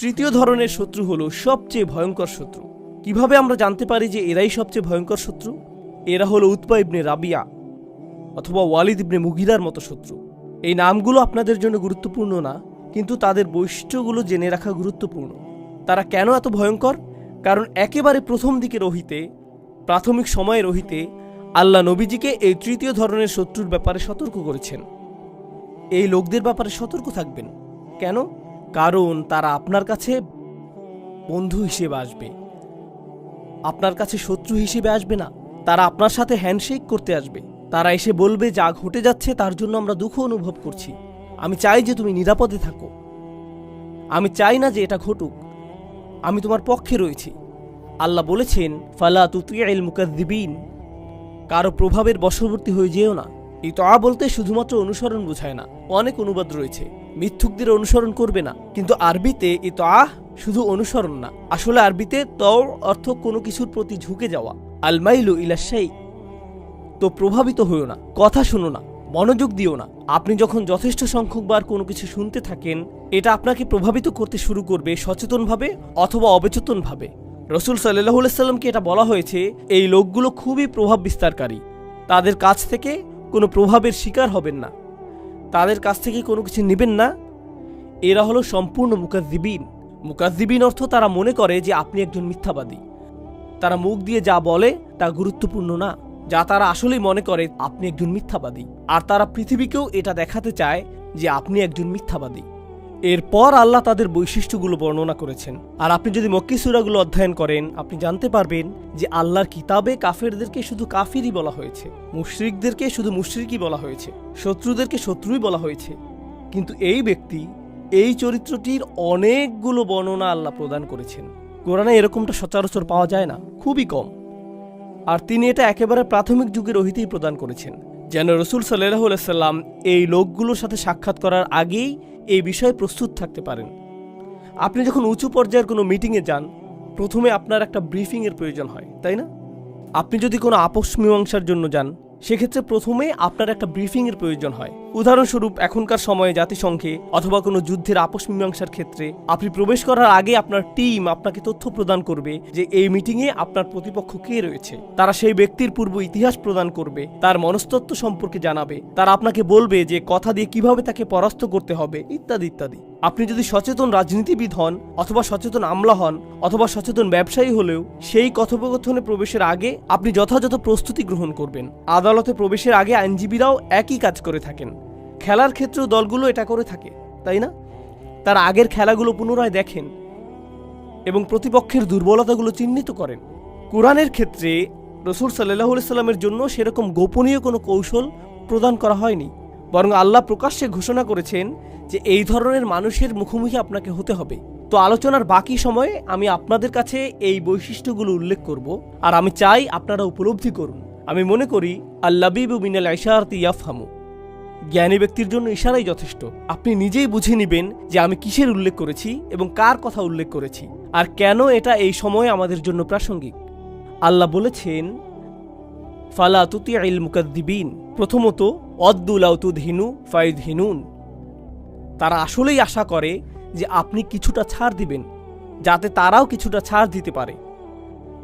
তৃতীয় ধরনের শত্রু হলো সবচেয়ে ভয়ঙ্কর শত্রু। কীভাবে আমরা জানতে পারি যে এরাই সবচেয়ে ভয়ঙ্কর শত্রু? এরা হলো উৎপা ইবনে রাবিয়া অথবা ওয়ালিদ ইবনে মুগিরার মতো শত্রু। এই নামগুলো আপনাদের জন্য গুরুত্বপূর্ণ না, কিন্তু তাদের বৈশিষ্ট্যগুলো জেনে রাখা গুরুত্বপূর্ণ। তারা কেন এত ভয়ঙ্কর? কারণ একেবারে প্রথম দিকে রহিতে, প্রাথমিক সময়ে রহিতে আল্লাহ নবীজিকে এই তৃতীয় ধরনের শত্রুর ব্যাপারে সতর্ক করেছেন। এই লোকদের ব্যাপারে সতর্ক থাকবেন। কেন? কারণ তারা আপনার কাছে বন্ধু হিসেবে আসবে। আপনার কাছে শত্রু হিসেবে আসবে না। তারা আপনার সাথে হ্যান্ডশেক করতে আসবে। তারা এসে বলবে, যা ঘটে যাচ্ছে তার জন্য আমরা দুঃখ অনুভব করছি। আমি চাই যে তুমি নিরাপদে থাকো। আমি চাই না যে এটা ঘটুক। আমি তোমার পক্ষে রয়েছি। আল্লাহ বলেছেন, ফালা তুতিয়াইল মুকাদ্দিবিন কারও প্রভাবের বশবর্তী হয়ে যেও না। এই তয়া বলতে শুধুমাত্র অনুসরণ বোঝায় না, অনেক অনুবাদ রয়েছে। মিথ্যুকদের অনুসরণ করবে না। কিন্তু আরবিতে এই আহ, শুধু অনুসরণ না। আসলে আরবিতে তর অর্থ কোনো কিছুর প্রতি ঝুঁকে যাওয়া। আলমাইলু ইলাশাই তো প্রভাবিত হইও না। কথা শুনো না, মনোযোগ দিও না। আপনি যখন যথেষ্ট সংখ্যকবার কোনো কিছু শুনতে থাকেন, এটা আপনাকে প্রভাবিত করতে শুরু করবে সচেতনভাবে অথবা অবচেতনভাবে। রসুল সাল্লাহ সাল্লামকে এটা বলা হয়েছে, এই লোকগুলো খুবই প্রভাব বিস্তারকারী। তাদের কাছ থেকে কোনো প্রভাবের শিকার হবেন না। তাদের কাছ থেকে কোনো কিছু নেবেন না? এরা হলো সম্পূর্ণ মুকাজিবিন মুকাজিবিন অর্থ তারা মনে করে যে আপনি একজন মিথ্যাবাদী। তারা মুখ দিয়ে যা বলে তা গুরুত্বপূর্ণ না। যা তারা আসলেই মনে করে, আপনি একজন মিথ্যাবাদী। আর তারা পৃথিবীকেও এটা দেখাতে চায় যে আপনি একজন মিথ্যাবাদী। এরপর আল্লাহ তাদের বৈশিষ্ট্যগুলো বর্ণনা করেছেন। আর আপনি যদি মক্কি সুরাগুলো অধ্যয়ন করেন, আপনি জানতে পারবেন যে আল্লাহর কিতাবে কাফেরদেরকে শুধু কাফিরই বলা হয়েছে, মুশরিকদেরকে শুধু মুশরিকই বলা হয়েছে, শত্রুদেরকে শত্রুই বলা হয়েছে। কিন্তু এই ব্যক্তি, এই চরিত্রটির অনেকগুলো বর্ণনা আল্লাহ প্রদান করেছেন। কোরআনে এরকমটা সচরাচর পাওয়া যায় না, খুবই কম। আর তিনি এটা একেবারে প্রাথমিক যুগের রহিতেই প্রদান করেছেন, যেন রসুল সাল্লাহ সাল্লাম এই লোকগুলোর সাথে সাক্ষাৎ করার আগেই এই বিষয়ে প্রস্তুত থাকতে পারেন। আপনি যখন উঁচু পর্যায়ের কোনো মিটিংয়ে যান, প্রথমে আপনার একটা ব্রিফিংয়ের প্রয়োজন হয়, তাই না? আপনি যদি কোনো আপোষ মীমাংসার জন্য যান, সেক্ষেত্রে প্রথমে আপনার একটা ব্রিফিংয়ের প্রয়োজন হয়। উদাহরণস্বরূপ, এখনকার সময়ে জাতিসংঘে অথবা কোনো যুদ্ধের আপোষ মীমাংসার ক্ষেত্রে আপনি প্রবেশ করার আগে আপনার টিম আপনাকে তথ্য প্রদান করবে যে এই মিটিংয়ে আপনার প্রতিপক্ষ কে রয়েছে। তারা সেই ব্যক্তির পূর্ব ইতিহাস প্রদান করবে, তার মনস্তত্ত্ব সম্পর্কে জানাবে, তারা আপনাকে বলবে যে কথা দিয়ে কীভাবে তাকে পরাস্ত করতে হবে, ইত্যাদি ইত্যাদি। আপনি যদি সচেতন রাজনীতিবিদ হন অথবা সচেতন আমলা হন অথবা সচেতন ব্যবসায়ী হলেও, সেই কথোপকথনে প্রবেশের আগে আপনি যথাযথ প্রস্তুতি গ্রহণ করবেন। আদালতে প্রবেশের আগে আইনজীবীরাও একই কাজ করে থাকেন। খেলার ক্ষেত্রেও দলগুলো এটা করে থাকে, তাই না? তারা আগের খেলাগুলো পুনরায় দেখেন এবং প্রতিপক্ষের দুর্বলতাগুলো চিহ্নিত করেন। কোরআনের ক্ষেত্রে রসুল সাল্লাহ সাল্লামের জন্য সেরকম গোপনীয় কোনো কৌশল প্রদান করা হয়নি। বরং আল্লাহ প্রকাশ্যে ঘোষণা করেছেন যে এই ধরনের মানুষের মুখোমুখি আপনাকে হতে হবে। তো আলোচনার বাকি সময়ে আমি আপনাদের কাছে এই বৈশিষ্ট্যগুলো উল্লেখ করব আর আমি চাই আপনারা উপলব্ধি করুন। আমি মনে করি, আল্লাবিবু মিনাল ইশারতি ইয়াফহামু। জ্ঞানী ব্যক্তির জন্য ইশারাই যথেষ্ট। আপনি নিজেই বুঝে নেবেন যে আমি কিসের উল্লেখ করেছি এবং কার কথা উল্লেখ করেছি আর কেন এটা এই সময়ে আমাদের জন্য প্রাসঙ্গিক। আল্লাহ বলেছেন, ফালা তুতি আইল মুকাদ্দিবিন। প্রথমত ফাইদ হিনুন তারা আসলেই আশা করে যে আপনি কিছুটা ছাড় দিবেন, যাতে তারাও কিছুটা ছাড় দিতে পারে।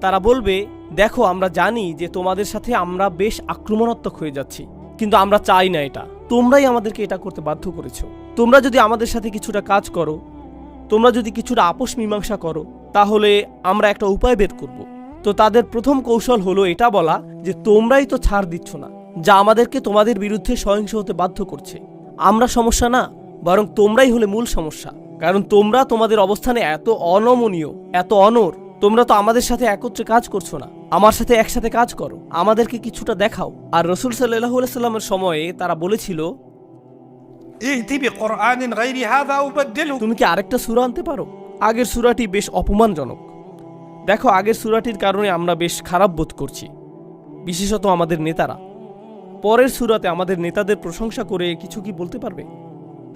তারা বলবে, দেখো, আমরা জানি যে তোমাদের সাথে আমরা বেশ আক্রমণাত্মক হয়ে যাচ্ছি, কিন্তু আমরা চাই না এটা। তোমরাই আমাদেরকে এটা করতে বাধ্য করেছ। তোমরা যদি আমাদের সাথে কিছুটা কাজ করো, তোমরা যদি কিছুটা আপোষ মীমাংসা করো, তাহলে আমরা একটা উপায় বের করব। তো তাদের প্রথম কৌশল হলো এটা বলা যে তোমরাই তো ছাড় দিচ্ছ না, যা আমাদেরকে তোমাদের বিরুদ্ধে সহিংস হতে বাধ্য করছে। আমরা সমস্যা না, বরং তোমরাই হলে মূল সমস্যা। কারণ তোমরা তোমাদের অবস্থানে এত অনমনীয়, এত অনর, তোমরা তো আমাদের সাথে একত্রে কাজ করছ না। আমার সাথে একসাথে কাজ করো। আমাদেরকে কিছুটা দেখাও। আর রসুল সাল্লাহামের সময়ে তারা বলেছিল তুমি কি আরেকটা সুরা আনতে পারো? আগের সুরাটি বেশ অপমানজনক। দেখো আগের সুরাটির কারণে আমরা বেশ খারাপ বোধ করছি বিশেষত আমাদের নেতারা। পরের সুরাতে আমাদের নেতাদের প্রশংসা করে কিছু কি বলতে পারবে?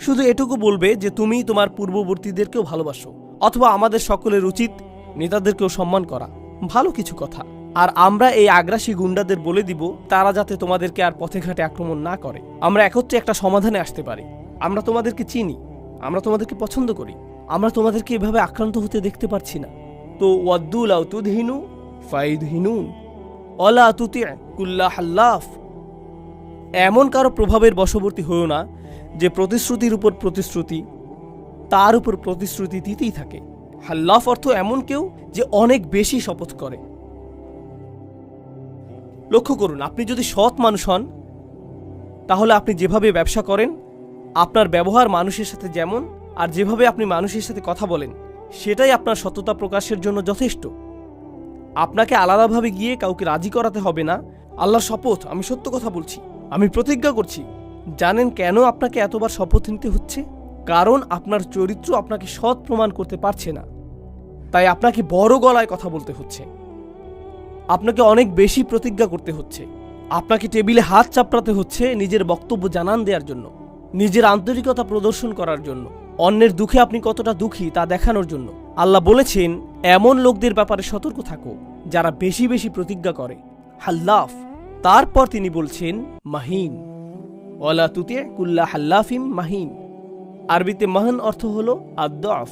শুধু এটুকু বলবে যে তুমি তোমার পূর্ববর্তীদেরকেও ভালোবাসো অথবা আমাদের সকলের উচিত নেতাদেরকেও সম্মান করা। ভালো কিছু কথা। আর আমরা এই আগ্রাসী গুন্ডাদের বলে দিব, তারা যাতে তোমাদেরকে আর পথে ঘাটে আক্রমণ না করে। আমরা একত্রে একটা সমাধানে আসতে পারি। আমরা তোমাদেরকে চিনি, আমরা তোমাদেরকে পছন্দ করি, আমরা তোমাদেরকে এভাবে আক্রান্ত হতে দেখতে পারছি না। তো ওয়াদ্দুল ফাইদ হিনুন অলা তুতি কুল্লা হাল্লাফ এমন কারও প্রভাবের বশবর্তী হয়েও না যে প্রতিশ্রুতির উপর প্রতিশ্রুতি, তার উপর প্রতিশ্রুতি দিতেই থাকে। হাল্লাফ অর্থ এমন কেউ যে অনেক বেশি শপথ করে। লক্ষ্য করুন, আপনি যদি সৎ মানুষ হন, তাহলে আপনি যেভাবে ব্যবসা করেন, আপনার ব্যবহার মানুষের সাথে যেমন, আর যেভাবে আপনি মানুষের সাথে কথা বলেন, সেটাই আপনার সততা প্রকাশের জন্য যথেষ্ট। আপনাকে আলাদাভাবে গিয়ে কাউকে রাজি করাতে হবে না। আল্লাহর শপথ, আমি সত্য কথা বলছি, আমি প্রতিজ্ঞা করছি। জানেন কেন আপনাকে এতবার শপথ নিতে হচ্ছে? কারণ আপনার চরিত্র আপনাকে সৎ প্রমাণ করতে পারছে না। তাই আপনাকে বড় গলায় কথা বলতে হচ্ছে। আপনাকে অনেক বেশি প্রতিজ্ঞা করতে হচ্ছে। আপনাকে টেবিলে হাত চাপড়াতে হচ্ছে নিজের বক্তব্য জানান দেওয়ার জন্য, নিজের আন্তরিকতা প্রদর্শন করার জন্য, অন্যের দুঃখে আপনি কতটা দুঃখী তা দেখানোর জন্য। আল্লাহ বলেছেন, এমন লোকদের ব্যাপারে সতর্ক থাকো যারা বেশি বেশি প্রতিজ্ঞা করে। হাল্লাফ, তারপর তিনি বলছেন, মাহিন। ওয়ালা তুতে কুল্লা হাল্লাফিম মাহিন। আরবিতে মাহান অর্থ হল আদ্দাফ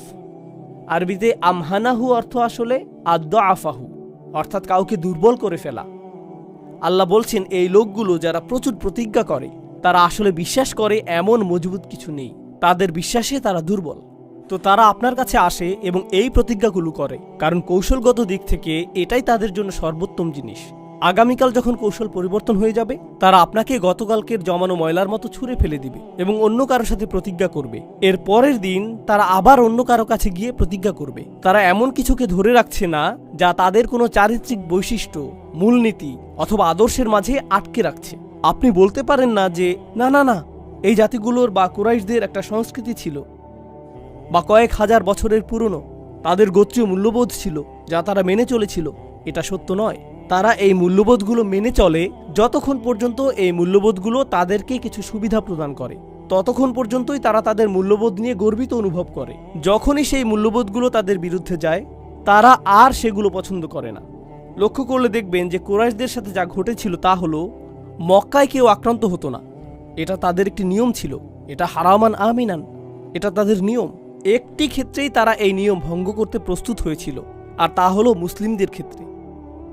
আরবিতে আমহানাহু অর্থ আসলে আদ্দাফাহু অর্থাৎ কাউকে দুর্বল করে ফেলা। আল্লাহ বলছেন, এই লোকগুলো যারা প্রচুর প্রতিজ্ঞা করে, তারা আসলে বিশ্বাস করে এমন মজবুত কিছু নেই। তাদের বিশ্বাসে তারা দুর্বল। তো তারা আপনার কাছে আসে এবং এই প্রতিজ্ঞাগুলো করে। কারণ কৌশলগত দিক থেকে এটাই তাদের জন্য সর্বোত্তম জিনিস। আগামীকাল যখন কৌশল পরিবর্তন হয়ে যাবে, তারা আপনাকে গতকালকের জমানো ময়লার মতো ছুঁড়ে ফেলে দিবে এবং অন্য কারও সাথে প্রতিজ্ঞা করবে। এর পরের দিন তারা আবার অন্য কারও কাছে গিয়ে প্রতিজ্ঞা করবে। তারা এমন কিছুকে ধরে রাখছে না, যা তাদের কোনো চারিত্রিক বৈশিষ্ট্য, মূলনীতি অথবা আদর্শের মাঝে আটকে রাখছে। আপনি বলতে পারেন না যে, না না না, এই জাতিগুলোর বা কুরাইশদের একটা সংস্কৃতি ছিল বা কয়েক হাজার বছরের পুরনো। তাদের গোত্রীয় মূল্যবোধ ছিল যা তারা মেনে চলেছিল। এটা সত্য নয়। তারা এই মূল্যবোধগুলো মেনে চলে যতক্ষণ পর্যন্ত এই মূল্যবোধগুলো তাদেরকে কিছু সুবিধা প্রদান করে। ততক্ষণ পর্যন্তই তারা তাদের মূল্যবোধ নিয়ে গর্বিত অনুভব করে। যখনই সেই মূল্যবোধগুলো তাদের বিরুদ্ধে যায়, তারা আর সেগুলো পছন্দ করে না। লক্ষ্য করলে দেখবেন যে কোরাইশদের সাথে যা ঘটেছিল তা হলো, মক্কায় কেউ আক্রান্ত হতো না। এটা তাদের একটি নিয়ম ছিল। এটা হারামান আমিনান। এটা তাদের নিয়ম। একটি ক্ষেত্রেই তারা এই নিয়ম ভঙ্গ করতে প্রস্তুত হয়েছিল। আর তা হলো মুসলিমদের ক্ষেত্রে।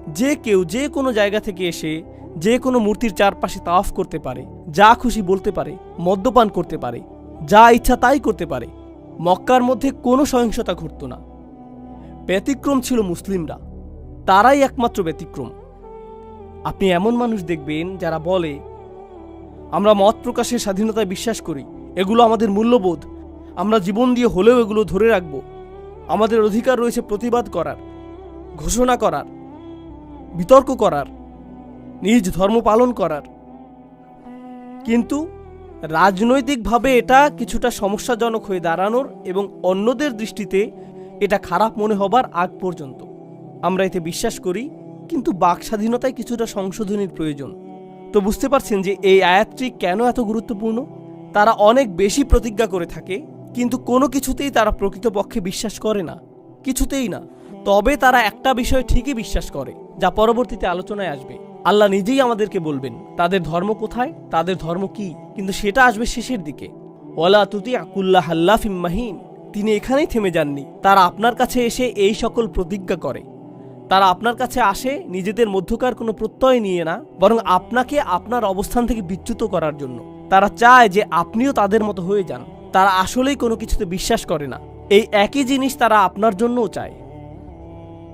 যে কেউ যে কোনো জায়গা থেকে এসে যে কোনো মূর্তির চারপাশে তাওয়াফ করতে পারে, যা খুশি বলতে পারে, মদ্যপান করতে পারে, যা ইচ্ছা তাই করতে পারে। মক্কার মধ্যে কোনো সহিংসতা ঘটত না। ব্যতিক্রম ছিল মুসলিমরা। তারাই একমাত্র ব্যতিক্রম। আপনি এমন মানুষ দেখবেন যারা বলে, আমরা মত প্রকাশের স্বাধীনতায় বিশ্বাস করি, এগুলো আমাদের মূল্যবোধ। আমরা জীবন দিয়ে হলেও এগুলো ধরে রাখব। আমাদের অধিকার রয়েছে প্রতিবাদ করার, ঘোষণা করার বিতর্ক করার, নিজ ধর্ম পালন করার। কিন্তু রাজনৈতিকভাবে এটা কিছুটা সমস্যাজনক হয়ে দাঁড়ানোর এবং অন্যদের দৃষ্টিতে এটা খারাপ মনে হবার আগ পর্যন্ত। আমরা এতে বিশ্বাস করি, কিন্তু বাক স্বাধীনতায় কিছুটা সংশোধনীর প্রয়োজন। তো বুঝতে পারছেন যে এই আয়াতটি কেন এত গুরুত্বপূর্ণ? তারা অনেক বেশি প্রতিজ্ঞা করে থাকে, কিন্তু কোনো কিছুতেই তারা প্রকৃতপক্ষে বিশ্বাস করে না। কিছুতেই না। তবে তারা একটা বিষয় ঠিকই বিশ্বাস করে, যা পরবর্তীতে আলোচনায় আসবে। আল্লাহ নিজেই আমাদেরকে বলবেন, তাদের ধর্ম কোথায়, তাদের ধর্ম কি, কিন্তু সেটা আসবে শেষের দিকে। ওয়ালা তুতি আকুল্লাহ হাল্লাফিম মাহিন, তিনি এখানেই থেমে যাননি। তারা আপনার কাছে এসে এই সকল প্রতিজ্ঞা করে। তারা আপনার কাছে আসে, নিজেদের মধ্যকার কোনো প্রত্যয় নিয়ে না, বরং আপনাকে আপনার অবস্থান থেকে বিচ্যুত করার জন্য। তারা চায় যে আপনিও তাদের মতো হয়ে যান। তারা আসলেই কোনো কিছুতে বিশ্বাস করে না। এই একই জিনিস তারা আপনার জন্যও চায়।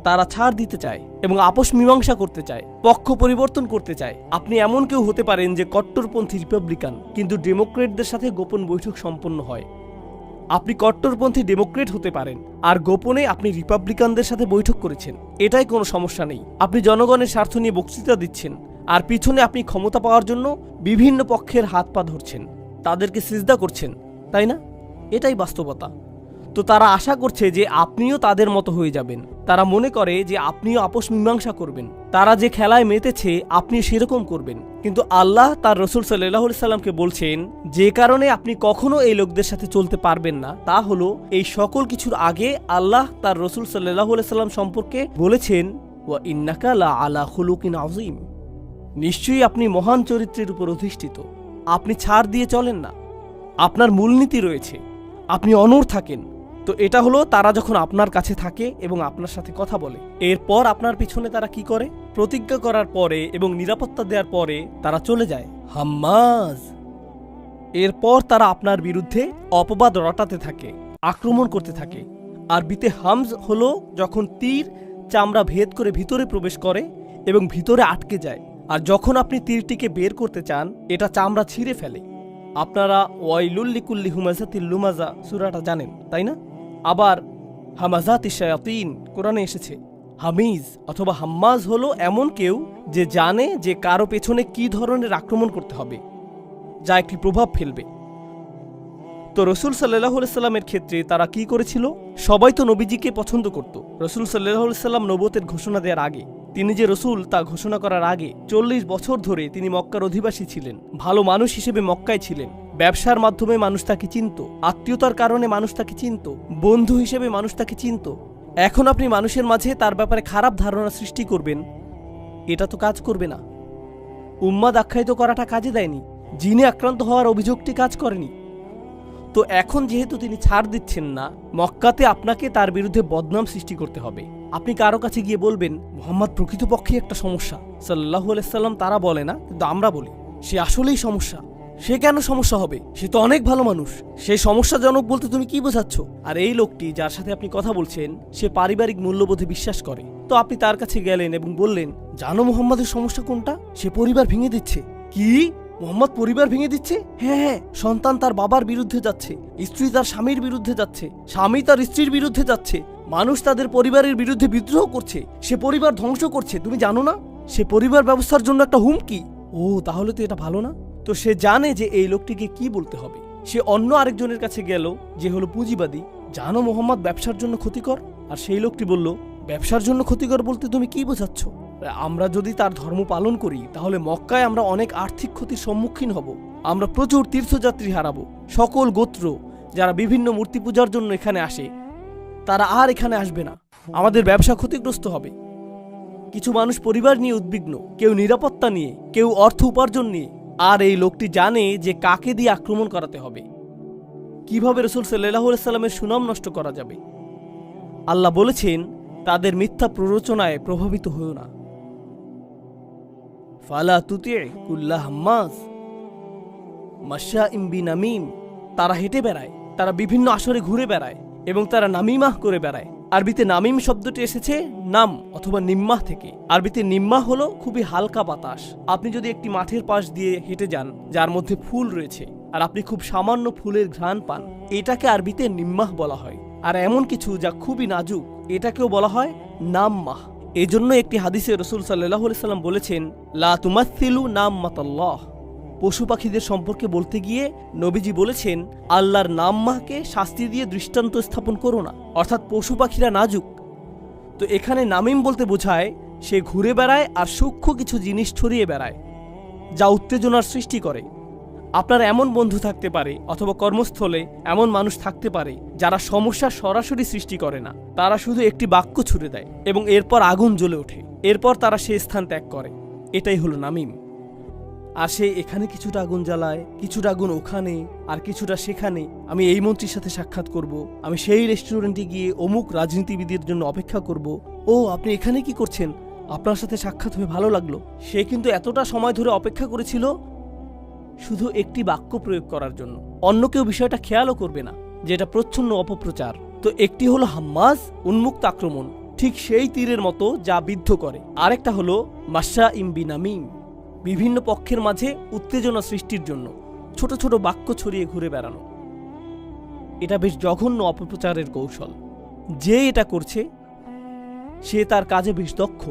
তারা ছাড় দিতে চায় এবং আপোষ মীমাংসা করতে চায়, পক্ষ পরিবর্তন করতে চায়। আপনি এমন কেউ হতে পারেন যে কট্টরপন্থী রিপাবলিকান, কিন্তু ডেমোক্রেটদের সাথে গোপন বৈঠক সম্পন্ন হয়। আপনি কট্টরপন্থী ডেমোক্রেট হতে পারেন, আর গোপনে আপনি রিপাবলিকানদের সাথে বৈঠক করেছেন। এটাই কোনো সমস্যা নেই। আপনি জনগণের স্বার্থ নিয়ে বক্তৃতা দিচ্ছেন, আর পিছনে আপনি ক্ষমতা পাওয়ার জন্য বিভিন্ন পক্ষের হাত পা ধরছেন। তাদেরকে সিজদা করছেন, তাই না? এটাই বাস্তবতা। তো তারা আশা করছে যে আপনিও তাদের মতো হয়ে যাবেন। তারা মনে করে যে আপনিও আপোষ মীমাংসা করবেন। তারা যে খেলায় মেতেছে, আপনি সেরকম করবেন। কিন্তু আল্লাহ তার রসুল সাল্লাহ সাল্লামকে বলছেন, যে কারণে আপনি কখনো এই লোকদের সাথে চলতে পারবেন না, তা হলো এই সকল কিছুর আগে আল্লাহ তার রসুল সাল্লাহ সাল্লাম সম্পর্কে বলেছেন, ওয়া ইন্নাকা লা আলা খুলুকিন আজিম নিশ্চয়ই আপনি মহান চরিত্রের উপর অধিষ্ঠিত। আপনি ছাড় দিয়ে চলেন না। আপনার মূলনীতি রয়েছে। আপনি অনড় থাকেন। তো এটা হলো তারা যখন আপনার কাছে থাকে এবং আপনার সাথে কথা বলে। এরপর আপনার পিছনে তারা কি করে? প্রতিজ্ঞা করার পরে এবং নিরাপত্তা দেওয়ার পরে তারা চলে যায়। হাম্মাজ। এরপর তারা আপনার বিরুদ্ধে অপবাদ রটাতে থাকে, আক্রমণ করতে থাকে। আরবিতে হামজ হলো যখন তীর চামড়া ভেদ করে ভিতরে প্রবেশ করে এবং ভিতরে আটকে যায়। আর যখন আপনি তীরটিকে বের করতে চান, এটা চামড়া ছিঁড়ে ফেলে। আপনারা ওয়াইলুল্লিকুল্লি হুমাজাতিল লুমাজা সুরাটা জানেন, তাই না? আবার হামাজাতি শায়াতিন, কোরআনে এসেছে, হামিজ অথবা হাম্মাজ হলো এমন কেউ যে জানে যে কারও পেছনে কি ধরনের আক্রমণ করতে হবে, যা একটি প্রভাব ফেলবে। তো রসুল সাল্লাহ সাল্লামের ক্ষেত্রে তারা কি করেছিল? সবাই তো নবীজিকে পছন্দ করত। রসুল সাল্লাহ সাল্লাম নবতের ঘোষণা দেওয়ার আগে, তিনি যে রসুল তা ঘোষণা করার আগে চল্লিশ বছর ধরে তিনি মক্কার অধিবাসী ছিলেন, ভালো মানুষ হিসেবে মক্কায় ছিলেন। ব্যবসার মাধ্যমে মানুষ তাকে চিনত, আত্মীয়তার কারণে মানুষ তাকে চিনত, বন্ধু হিসেবে মানুষ তাকে চিনত। এখন আপনি মানুষের মাঝে তার ব্যাপারে খারাপ ধারণা সৃষ্টি করবেন, এটা তো কাজ করবে না। উম্মাদ আখ্যায়িত করাটা কাজে দেয়নি, জিনে আক্রান্ত হওয়ার অভিযোগটি কাজ করেনি। তো এখন যেহেতু তিনি ছাড় দিচ্ছেন না, মক্কাতে আপনাকে তার বিরুদ্ধে বদনাম সৃষ্টি করতে হবে। আপনি কারও কাছে গিয়ে বলবেন, মোহাম্মদ প্রকৃতপক্ষে একটা সমস্যা। সাল্লাহ সাল্লাম তারা বলে না, কিন্তু আমরা বলি, সে আসলেই সমস্যা। সে কেন সমস্যা হবে? সে তো অনেক ভালো মানুষ। সে সমস্যাজনক বলতে তুমি কি বোঝাচ্ছ? আর এই লোকটি যার সাথে আপনি কথা বলছেন, সে পারিবারিক মূল্যবোধে বিশ্বাস করে। তো আপনি তার কাছে গেলেন এবং বললেন, জানো মোহাম্মদের সমস্যা কোনটা? সে পরিবার ভেঙে দিচ্ছে। কি? মোহাম্মদ পরিবার ভেঙে দিচ্ছে? হ্যাঁ হ্যাঁ। সন্তান তার বাবার বিরুদ্ধে যাচ্ছে, স্ত্রী তার স্বামীর বিরুদ্ধে যাচ্ছে, স্বামী তার স্ত্রীর বিরুদ্ধে যাচ্ছে, মানুষ তাদের পরিবারের বিরুদ্ধে বিদ্রোহ করছে, সে পরিবার ধ্বংস করছে, তুমি জানো না? সে পরিবার ব্যবস্থার জন্য একটা হুমকি? ও, তাহলে তো এটা ভালো না। তো সে জানে যে এই লোকটিকে কি বলতে হবে। সে অন্য আরেকজনের কাছে গেল, যে হলো পুঁজিবাদী। জানো মোহাম্মদ, ব্যবসার জন্য ক্ষতিকর? আর সেই লোকটি বলল, ব্যবসার জন্য ক্ষতিকর বলতে তুমি কি বোঝাচ্ছ? আমরা যদি তার ধর্ম পালন করি, তাহলে মক্কায় আমরা অনেক আর্থিক ক্ষতির সম্মুখীন হব। আমরা প্রচুর তীর্থযাত্রী হারাবো। সকল গোত্র যারা বিভিন্ন মূর্তি পূজার জন্য এখানে আসে, তারা আর এখানে আসবে না। আমাদের ব্যবসা ক্ষতিগ্রস্ত হবে। কিছু মানুষ পরিবার নিয়ে উদ্বিগ্ন। কেউ নিরাপত্তা নিয়ে, কেউ অর্থ উপার্জন নিয়ে আর এই লোকটি জানে যে কাকে দিয়ে আক্রমণ করাতে হবে। কীভাবে রসুল সাল্লাহ সাল্লামের সুনাম নষ্ট করা যাবে? আল্লাহ বলেছেন, তাদের মিথ্যা প্ররোচনায় প্রভাবিত হয়েও না। তারা হেঁটে বেড়ায়, তারা বিভিন্ন আসরে ঘুরে বেড়ায় এবং তারা নামিমাহ করে বেড়ায়। আরবিতে নামিম শব্দটি এসেছে নাম অথবা নিম্মাহ থেকে। আরবিতে নিম্মাহ হলো খুবই হালকা বাতাস। আপনি যদি একটি মাঠের পাশ দিয়ে হেঁটে যান, যার মধ্যে ফুল রয়েছে, আর আপনি খুব সামান্য ফুলের ঘ্রাণ পান, এটাকে আরবিতে নিম্মাহ বলা হয়। আর এমন কিছু যা খুবই নাজুক, এটাকেও বলা হয় নাম্মাহ। এজন্য একটি হাদিসে রসুল সাল্লাহ সাল্লাম বলেছেন, লা তুমাথিলু নাম মাতাল্লাহ পশু পাখিদের সম্পর্কে বলতে গিয়ে নবীজি বলেছেন, আল্লাহর নাম মাহকে শাস্তি দিয়ে দৃষ্টান্ত স্থাপন করো না, অর্থাৎ পশু পাখিরা নাজুক। তো এখানে নামিম বলতে বোঝায়, সে ঘুরে বেড়ায় আর সূক্ষ্ম কিছু জিনিস ছড়িয়ে বেড়ায়, যা উত্তেজনার সৃষ্টি করে। আপনার এমন বন্ধু থাকতে পারে অথবা কর্মস্থলে এমন মানুষ থাকতে পারে যারা সমস্যা সরাসরি সৃষ্টি করে না। তারা শুধু একটি বাক্য ছুড়ে দেয় এবং এরপর আগুন জ্বলে ওঠে। এরপর তারা সে স্থান ত্যাগ করে। এটাই হলো নামিম। আর সে এখানে কিছুটা আগুন জ্বালায়, কিছুটা আগুন ওখানে, আর কিছুটা সেখানে। আমি এই মন্ত্রীর সাথে সাক্ষাৎ করব। আমি সেই রেস্টুরেন্টে গিয়ে অমুক রাজনীতিবিদের জন্য অপেক্ষা করব। ও, আপনি এখানে কি করছেন? আপনার সাথে সাক্ষাৎ হয়ে ভালো লাগল। সে কিন্তু এতটা সময় ধরে অপেক্ষা করেছিল শুধু একটি বাক্য প্রয়োগ করার জন্য। অন্য কেউ বিষয়টা খেয়ালও করবে না যে এটা প্রচ্ছন্ন অপপ্রচার। তো একটি হলো হাম্মাজ উন্মুক্ত আক্রমণ। ঠিক সেই তীরের মতো যা বিদ্ধ করে। আরেকটা হলো মাসা ইম্বি নামিম। বিভিন্ন পক্ষের মাঝে উত্তেজনা সৃষ্টির জন্য ছোট ছোট বাক্য ছড়িয়ে ঘুরে বেড়ানো। এটা বেশ জঘন্য অপপ্রচারের কৌশল। যে এটা করছে, সে তার কাজে বেশ দক্ষ।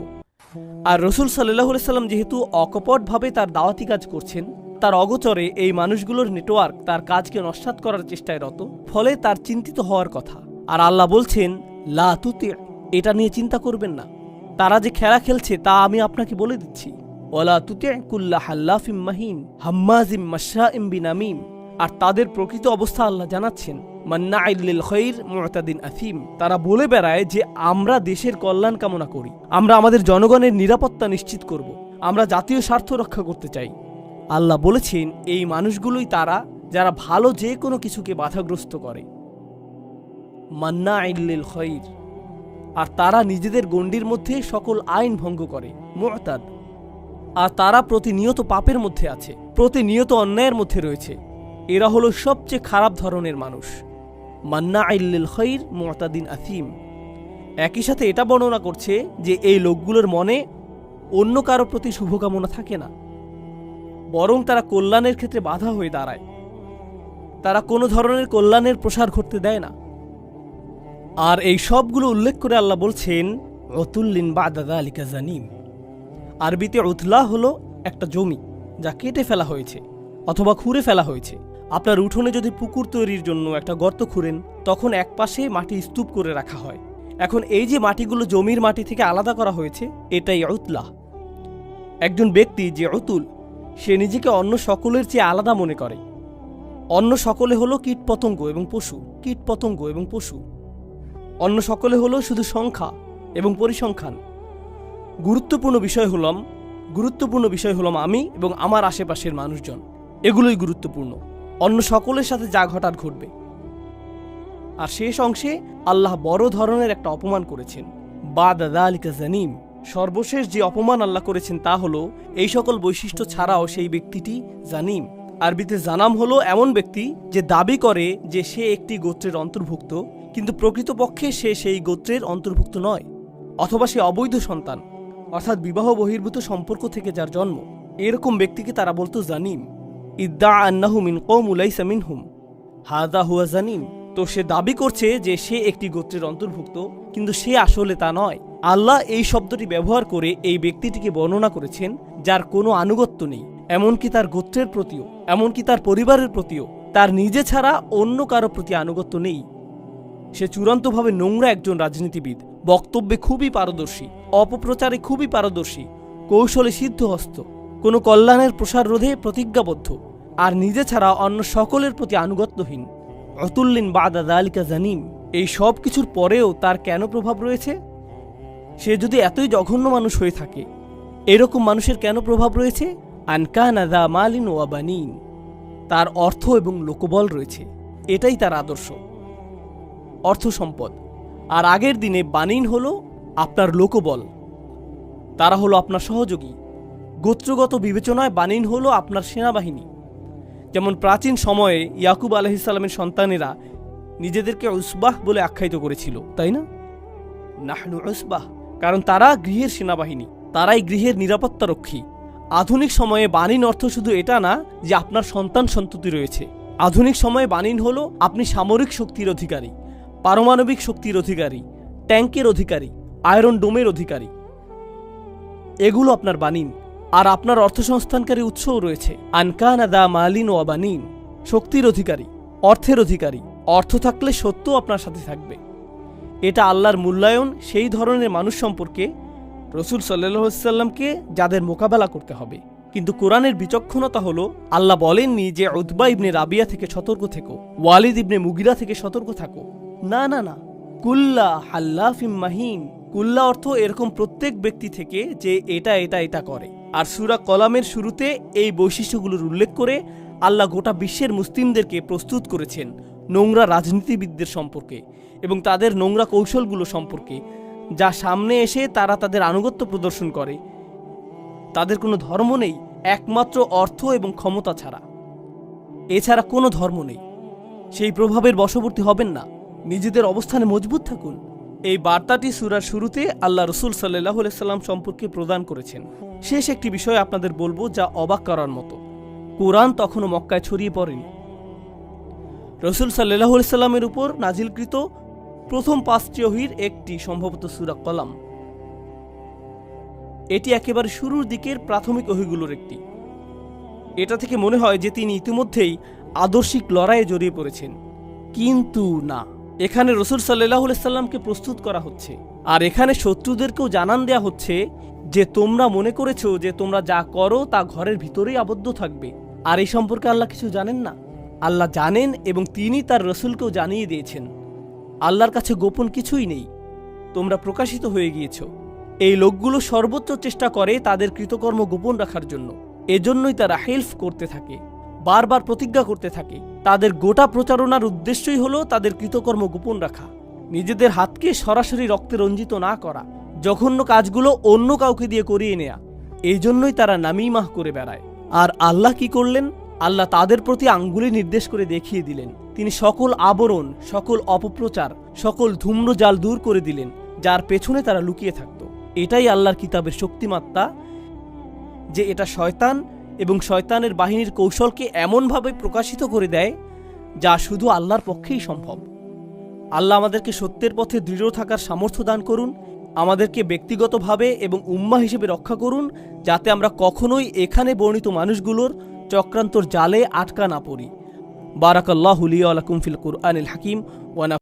আর রসুল সাল্লাহ সাল্লাম যেহেতু অকপটভাবে তার দাওয়াতি কাজ করছেন, তার অগোচরে এই মানুষগুলোর নেটওয়ার্ক তার কাজকে নস্বাত করার চেষ্টায় রত, ফলে তার চিন্তিত হওয়ার কথা। আর আল্লাহ বলছেন, লা তুতি এটা নিয়ে চিন্তা করবেন না। তারা যে খেলা খেলছে তা আমি আপনাকে বলে দিচ্ছি। ওলা তুতে হাল্লাফিম মাহিন, হাম্মাজিম মাসা বিনামিম। আর তাদের প্রকৃত অবস্থা আল্লাহ জানাচ্ছেন মান্না আইল্লিল খৈর মুতাদিন আসিম তারা বলে বেড়ায় যে আমরা দেশের কল্যাণ কামনা করি, আমরা আমাদের জনগণের নিরাপত্তা নিশ্চিত করব, আমরা জাতীয় স্বার্থ রক্ষা করতে চাই। আল্লাহ বলেছেন, এই মানুষগুলোই তারা যারা ভালো যে কোনো কিছুকে বাধাগ্রস্ত করে। মান্না ইল্লিল খৈর। আর তারা নিজেদের গণ্ডির মধ্যে সকল আইন ভঙ্গ করে মুআতাদ আর তারা প্রতিনিয়ত পাপের মধ্যে আছে, প্রতিনিয়ত অন্যায়ের মধ্যে রয়েছে। এরা হলো সবচেয়ে খারাপ ধরনের মানুষ। মান্না ইল্লিল খৈর মুআতাদিন আসিম। একই সাথে এটা বর্ণনা করছে যে এই লোকগুলোর মনে অন্য কারও প্রতি শুভকামনা থাকে না। বরং তারা কল্যাণের ক্ষেত্রে বাধা হয়ে দাঁড়ায়। তারা কোনো ধরনের কল্যাণের প্রসার ঘটতে দেয় না। আর এই সবগুলো উল্লেখ করে আল্লাহ বলছেন অতুল্লিন বাদাদা আলিকা জানিম। আরবিতে উতলা হলো একটা জমি যা কেটে ফেলা হয়েছে অথবা খুঁড়ে ফেলা হয়েছে। আপনার উঠোনে যদি পুকুর তৈরির জন্য একটা গর্ত খুঁড়েন, তখন এক পাশে মাটি স্তূপ করে রাখা হয়। এখন এই যে মাটিগুলো জমির মাটি থেকে আলাদা করা হয়েছে, এটাই উতলা। একজন ব্যক্তি যে অতুল সে নিজেকে অন্য সকলের চেয়ে আলাদা মনে করে। অন্য সকলে হলো কীটপতঙ্গ এবং পশু, কীটপতঙ্গ এবং পশু। অন্য সকলে হলো শুধু সংখ্যা এবং পরিসংখ্যান। গুরুত্বপূর্ণ বিষয় হলাম, গুরুত্বপূর্ণ বিষয় হলাম আমি এবং আমার আশেপাশের মানুষজন। এগুলোই গুরুত্বপূর্ণ। অন্য সকলের সাথে যা ঘটার ঘটবে। আর শেষ অংশে আল্লাহ বড় ধরনের একটা অপমান করেছেন। বা দাদা আলিকা জানিম। সর্বশেষ যে অপমান আল্লাহ করেছেন তা হলো, এই সকল বৈশিষ্ট্য ছাড়াও সেই ব্যক্তিটি জানিম। আরবিতে জানাম হলো এমন ব্যক্তি যে দাবি করে যে সে একটি গোত্রের অন্তর্ভুক্ত, কিন্তু প্রকৃতপক্ষে সে সেই গোত্রের অন্তর্ভুক্ত নয়, অথবা সে অবৈধ সন্তান। অর্থাৎ বিবাহ বহির্ভূত সম্পর্ক থেকে যার জন্ম। এরকম ব্যক্তিকে তারা বলতো জানিম। ইদ্দা আন্নাহু মিন কৌম উলাইসা মিনহুম। হাদা হুয়া জানিম। তো সে দাবি করছে যে সে একটি গোত্রের অন্তর্ভুক্ত, কিন্তু সে আসলে তা নয়। আল্লাহ এই শব্দটি ব্যবহার করে এই ব্যক্তিটিকে বর্ণনা করেছেন, যার কোনো আনুগত্য নেই। এমনকি তার গোত্রের প্রতিও, এমনকি তার পরিবারের প্রতিও, তার নিজে ছাড়া অন্য কারও প্রতি আনুগত্য নেই। সে চূড়ান্তভাবে নোংরা একজন রাজনীতিবিদ। বক্তব্যে খুবই পারদর্শী। অপপ্রচারে খুবই পারদর্শী, কৌশলে সিদ্ধহস্ত, কোনো কল্যাণের প্রসার রোধে প্রতিজ্ঞাবদ্ধ, আর নিজে ছাড়া অন্য সকলের প্রতি আনুগত্যহীন। অতুল্লিন বাদা দালিকা জানিম, এই সব কিছুর পরেও তার কেন প্রভাব রয়েছে? সে যদি এতই জঘন্য মানুষ হয়ে থাকে, এরকম মানুষের কেন প্রভাব রয়েছে? আনকানা দা মালিন ওয়াবানিন তার অর্থ এবং লোকবল রয়েছে, এটাই তার আদর্শ। অর্থ সম্পদ, আর আগের দিনে বানিন হলো আপনার লোকবল। তারা হলো আপনার সহযোগী। গোত্রগত বিবেচনায় বানিন হলো আপনার সেনাবাহিনী। যেমন প্রাচীন সময়ে ইয়াকুব আলহিসাল্লামের সন্তানেরা নিজেদেরকে উসবাহ বলে আখ্যায়িত করেছিল, তাই না? নাহনু উসবাহ, কারণ তারা গৃহের সেনাবাহিনী, তারাই গৃহের নিরাপত্তা রক্ষী আধুনিক সময়ে বানিন অর্থ শুধু এটা না যে আপনার সন্তান সন্ততি রয়েছে। আধুনিক সময়ে বানিন হলো আপনি সামরিক শক্তির অধিকারী, পারমাণবিক শক্তির অধিকারী ট্যাঙ্কের অধিকারী আয়রন ডোমের অধিকারী। এগুলো আপনার বানিন। আর আপনার অর্থসংস্থানকারী উৎসও রয়েছে। আনকানা দা মালিন ও বানিন। শক্তির অধিকারী, অর্থের অধিকারী। অর্থ থাকলে সত্য আপনার সাথে থাকবে। এটা আল্লাহর মূল্যায়ন, সেই ধরনের মানুষ সম্পর্কে রসুল সাল্লামকে যাদের মোকাবেলা করতে হবে। কিন্তু কোরআনের বিচক্ষণতা হলো, আল্লাহ বলেননি যে উদ্বা ইবনে রাবিয়া থেকে সতর্ক থেকো, ওয়ালিদ ইবনে মুগিরা থেকে সতর্ক থাকো। না না না। কুল্লা হাল্লাফিম মাহিন। কুল্লা অর্থ এরকম প্রত্যেক ব্যক্তি থেকে যে এটা এটা এটা করে। আর সুরা কলামের শুরুতে এই বৈশিষ্ট্যগুলোর উল্লেখ করে আল্লাহ গোটা বিশ্বের মুসলিমদেরকে প্রস্তুত করেছেন নোংরা রাজনীতিবিদদের সম্পর্কে এবং তাদের নোংরা কৌশলগুলো সম্পর্কে, যা সামনে এসে তারা তাদের আনুগত্য প্রদর্শন করে। তাদের কোনো ধর্ম নেই, একমাত্র অর্থ এবং ক্ষমতা ছাড়া। এছাড়া কোনো ধর্ম নেই। সেই প্রভাবের বশবর্তী হবেন না। নিজেদের অবস্থানে মজবুত থাকুন। এই বার্তাটি সুরার শুরুতে আল্লাহ রসুল সাল্লাহ সাল্লাম সম্পর্কে প্রদান করেছেন। শেষ একটি বিষয় আপনাদের বলব যা অবাক করার মতো। কোরআন তখনও মক্কায় ছড়িয়ে পড়েনি। রসুল সাল্লাহ সাল্লামের উপর নাজিলকৃত প্রথম পাঁচটি অহির একটি, সম্ভবত সুরা কলাম। এটি একেবারে শুরুর দিকের প্রাথমিক অহিগুলোর একটি। এটা থেকে মনে হয় যে তিনি ইতিমধ্যেই আদর্শিক লড়াইয়ে জড়িয়ে পড়েছেন। কিন্তু না। এখানে রসুল সাল্লাহ সাল্লামকে প্রস্তুত করা হচ্ছে। আর এখানে শত্রুদেরকেও জানান দেয়া হচ্ছে যে, তোমরা মনে করেছ যে, তোমরা যা করো তা ঘরের ভিতরেই আবদ্ধ থাকবে। আর এই সম্পর্কে আল্লাহ কিছু জানেন না? আল্লাহ জানেন এবং তিনি তার রসুলকেও জানিয়ে দিয়েছেন, আল্লাহর কাছে গোপন কিছুই নেই। তোমরা প্রকাশিত হয়ে গিয়েছ। এই লোকগুলো সর্বোচ্চ চেষ্টা করে তাদের কৃতকর্ম গোপন রাখার জন্য। এজন্যই তারা হেল্প করতে থাকে, বারবার প্রতিজ্ঞা করতে থাকে। তাদের গোটা প্রচারণার উদ্দেশ্যই হলো তাদের কৃতকর্ম গোপন রাখা, নিজেদের হাতকে সরাসরি রক্তে রঞ্জিত না করা, জঘন্য কাজগুলো অন্য কাউকে দিয়ে করিয়ে নেয়া, এই জন্যই তারা নামিমাহ করে বেড়ায়। আর আল্লাহ কি করলেন? আল্লাহ তাদের প্রতি আঙ্গুলি নির্দেশ করে দেখিয়ে দিলেন। তিনি সকল আবরণ, সকল অপপ্রচার, সকল ধূম্রজাল দূর করে দিলেন, যার পেছনে তারা লুকিয়ে থাকত। এটাই আল্লাহর কিতাবের শক্তিমাত্রা, যে এটা শয়তান এবং শয়তানের বাহিনীর কৌশলকে এমনভাবে প্রকাশিত করে দেয় যা শুধু আল্লাহর পক্ষেই সম্ভব। আল্লাহ আমাদেরকে সত্যের পথে দৃঢ় থাকার সামর্থ্য দান করুন, আমাদেরকে ব্যক্তিগতভাবে এবং উম্মা হিসেবে রক্ষা করুন, যাতে আমরা কখনোই এখানে বর্ণিত মানুষগুলোর চক্রান্তর জালে আটকা না পড়ি। বারাকাল্লাহুলিয়া আলাকুম ফিল কুরআনিল হাকিম ওয়ানা